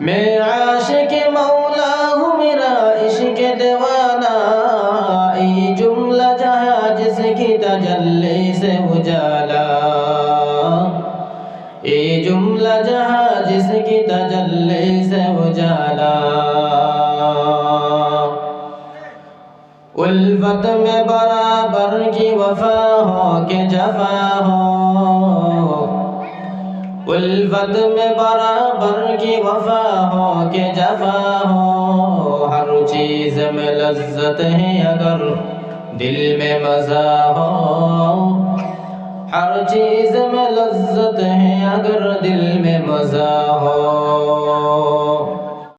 میں عاشق مولا ہوں میرا عشق دیوانہ ای جملہ جہاں جس کی تجلی سے اجالا۔ ای جملہ جہاں جس کی تجلی سے اجالا۔ الفت میں برابر کی وفا ہو کہ جفا ہو۔ الفت میں برابر کی وفا ہو کہ جفا ہو، ہر چیز میں لذت ہے اگر دل میں مزہ ہو۔ ہر چیز میں لذت ہے اگر دل میں مزہ ہو۔